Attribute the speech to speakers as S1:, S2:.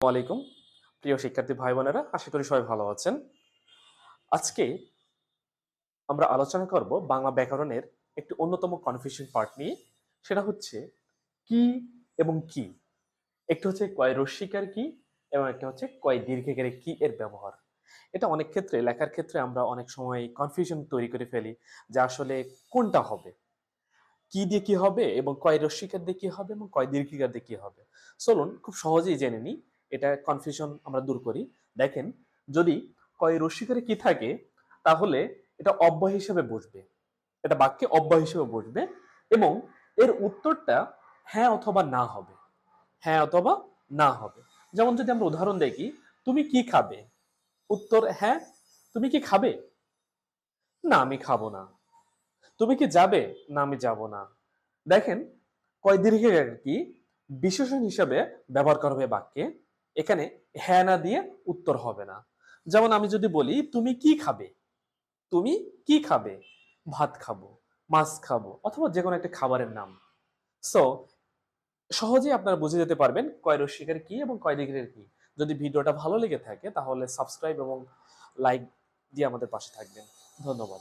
S1: আলাইকুম প্রিয় শিক্ষার্থী ভাই বোনেরা আশা করি সবাই ভালো আছেন। আজকে আমরা আলোচনা করব বাংলা ব্যাকরণের একটি অন্যতম কনফিউশন পার্ট নিয়ে। সেটা হচ্ছে কি এবং কি? একটি হচ্ছে কয় রস্বীকার কি, এবং একটা হচ্ছে কয় দীর্ঘিকারে কি এর ব্যবহার। এটা অনেক ক্ষেত্রে, লেখার ক্ষেত্রে আমরা অনেক সময় কনফিউশন তৈরি করে ফেলি যে আসলে কোনটা হবে? কি দিয়ে কি হবে এবং কয় রস্বীকার দিয়ে কি হবে এবং কয় দীর্ঘিকার দিয়ে কি হবে? চলুন, খুব সহজেই জেনে নিই। এটা কনফিউশন আমরা দূর করি। দেখেন, যদি কয় রস্বীকারে কি থাকে, তাহলে এটা অব্যয় হিসেবে বসবে। এটা বাক্যে অব্যয় হিসেবে বসবে এবং এর উত্তরটা হ্যাঁ অথবা না হবে। হ্যাঁ অথবা না হবে। যেমন যদি আমরা উদাহরণ দেখি তুমি কি খাবে? উত্তর হ্যাঁ তুমি কি খাবে? না, আমি খাব না। তুমি কি যাবে? না, আমি যাব না। দেখেন, কয় দীর্ঘিকার কি? বিশেষণ হিসাবে ব্যবহার করা হবে বাক্যে। এখানে হ্যাঁ না দিয়ে উত্তর হবে না। যেমন আমি যদি বলি, তুমি কি খাবে? তুমি কি খাবে? ভাত খাব, মাছ খাব, অথবা যে কোনো একটা খাবারের নাম। সো সহজেই আপনারা বুঝে যেতে পারবেন কয় রসিকের কি এবং কয় দিকের কি। যদি ভিডিওটা ভালো লেগে থাকে, তাহলে সাবস্ক্রাইব এবং লাইক দিয়ে আমাদের পাশে থাকবেন। ধন্যবাদ।